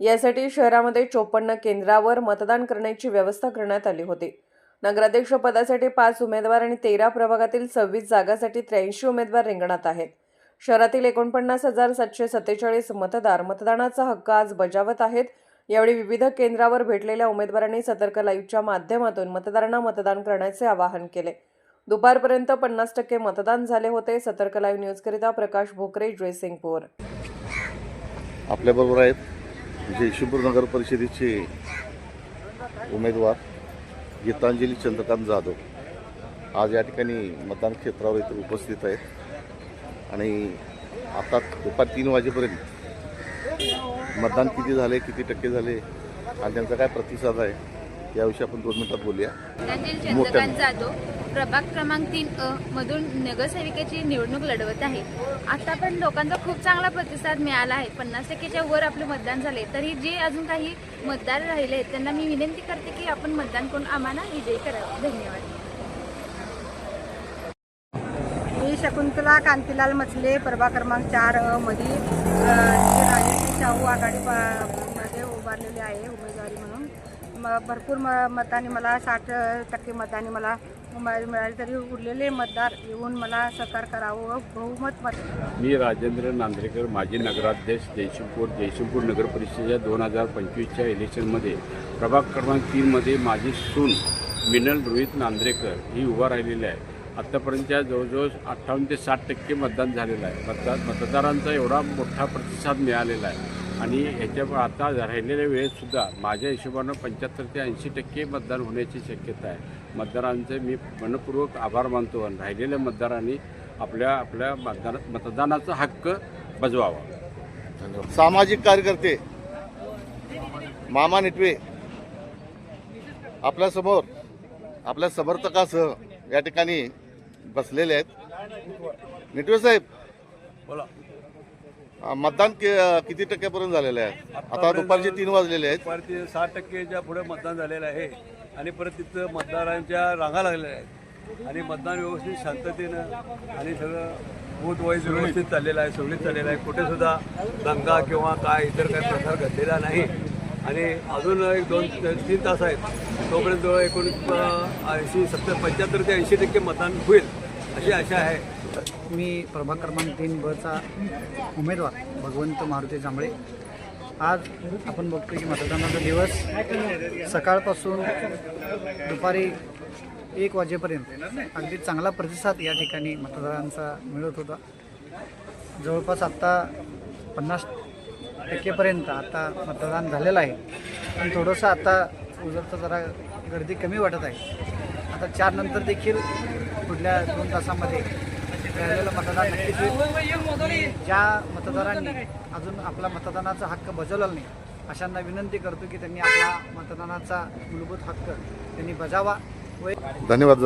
यासाठी शहरामध्ये चोपन्न केंद्रावर मतदान करण्याची व्यवस्था करण्यात आली होती. नगराध्यक्ष पदासाठी पाच उमेदवार आणि तेरा प्रभागातील सव्वीस जागासाठी त्र्याऐंशी उमेदवार रिंगणात आहेत. शहरातील एकोणपन्नास हजार सातशे सत्तेचाळीस मतदार मतदानाचा हक्क आज बजावत आहेत. यावेळी विविध केंद्रावर भेटलेल्या उमेदवारांनी सतर्क लाईव्हच्या माध्यमातून मतदारांना मतदान करण्याचे आवाहन केले. दुपारपर्यंत पन्नास टक्के मतदान झाले होते. सतर्क लाईव्ह न्यूजकरिता प्रकाश भोकरे जयसिंगपूर. आपल्याबरोबर आहेत. जयशिंपूर नगर परिषदेचे उमेदवार गीतांजली चंद्रकांत जाधव आज या ठिकाणी मतदान क्षेत्रावर इथे उपस्थित आहेत. आणि आता दुपार तीन वाजेपर्यंत मतदान किती झाले किती टक्के झाले आणि त्यांचा काय प्रतिसाद आहे याविषयी आपण दोन मिनिटात बोलूया. मोठ्या- जाधव प्रभाग क्रमांक तीन अ मधून नगरसेविकेची निवडणूक लढवत आहे. आता पण लोकांचा खूप चांगला प्रतिसाद मिळाला आहे. पन्नास टक्केच्या वर आपले मतदान झाले तरी जे अजून काही मतदार राहिले आहेत त्यांना मी विनंती करते की आपण मतदान करून आम्हाला विजयी करावं. धन्यवाद. मी शकुंतला कांतीलाल मचले प्रभाग क्रमांक चार अ राजश्री शाहू आघाडी मध्ये उभारलेले आहे उमेदवारी म्हणून. म भरपूर म मताने मला साठ टक्के मताने मला मिळाले मिळाली तरी उरलेले मतदार येऊन मला सहकार करावं बहुमत मत मी राजेंद्र नांद्रेकर माजी नगराध्यक्ष जयशिंगपूर जयशिंगपूर नगर परिषदेच्या दोन हजार पंचवीसच्या इलेक्शनमध्ये प्रभाग क्रमांक तीनमध्ये माझी सून मिनल रोहित नांद्रेकर ही उभा राहिलेली आहे. आत्तापर्यंतच्या जवळजवळ अठ्ठावन्न ते साठ टक्के मतदान झालेलं आहे. मतदार मतदारांचा एवढा मोठा प्रतिसाद मिळालेला आहे. आणि ह्याच्या आता राहिलेल्या वेळेतसुद्धा माझ्या हिशोबानं पंच्याहत्तर ते ऐंशी टक्के मतदान होण्याची शक्यता आहे. मतदारांचे मी मनपूर्वक आभार मानतो आणि राहिलेल्या मतदारांनी आपल्या आपल्या मतदान मतदानाचा हक्क बजवावा. सामाजिक कार्यकर्ते मामा निटवे आपल्यासमोर आपल्या समर्थकासह या ठिकाणी बसलेले आहेत. निटवे साहेब बोला. मतदान कि- किती टक्क्यापर्यंत झालेलं आहे? आता दुपारचे तीन वाजलेले आहेत. दुपारचे साठ टक्केच्या पुढे मतदान झालेलं आहे आणि परत तिथं मतदारांच्या रांगा लागलेल्या आहेत. आणि मतदान व्यवस्थित शांततेनं आणि सगळं बूथ वाईज व्यवस्थित चाललेलं आहे सुरळीत चाललेलं आहे. कुठे सुद्धा दंगा किंवा काय इतर काही प्रकार घडलेला नाही. आणि अजून एक दोन तीन तास आहेत. तोपर्यंत एकोणीस ऐंशी सत्तर पंच्याहत्तर ते ऐंशी टक्के मतदान होईल अशी आशा आहे. मी प्रभाग क्रमांक तीन बचा उमेदवार भगवंत मारुती जांभळे. आज आपण बघतो की मतदानाचा दिवस सकाळपासून दुपारी एक वाजेपर्यंत अगदी चांगला प्रतिसाद या ठिकाणी मतदारांचा मिळत होता. जवळपास आत्ता पन्नास टक्केपर्यंत आता मतदान झालेलं आहे. पण थोडंसं आता उजरचं जरा गर्दी कमी वाटत आहे. आता चार नंतर देखील पुढल्या दोन तासामध्ये राहिलेलं मतदान नक्कीच होईल. ज्या मतदारांनी अजून आपला मतदानाचा हक्क बजावला नाही अशांना विनंती करतो की त्यांनी आपला मतदानाचा मूलभूत हक्क त्यांनी बजावा. धन्यवाद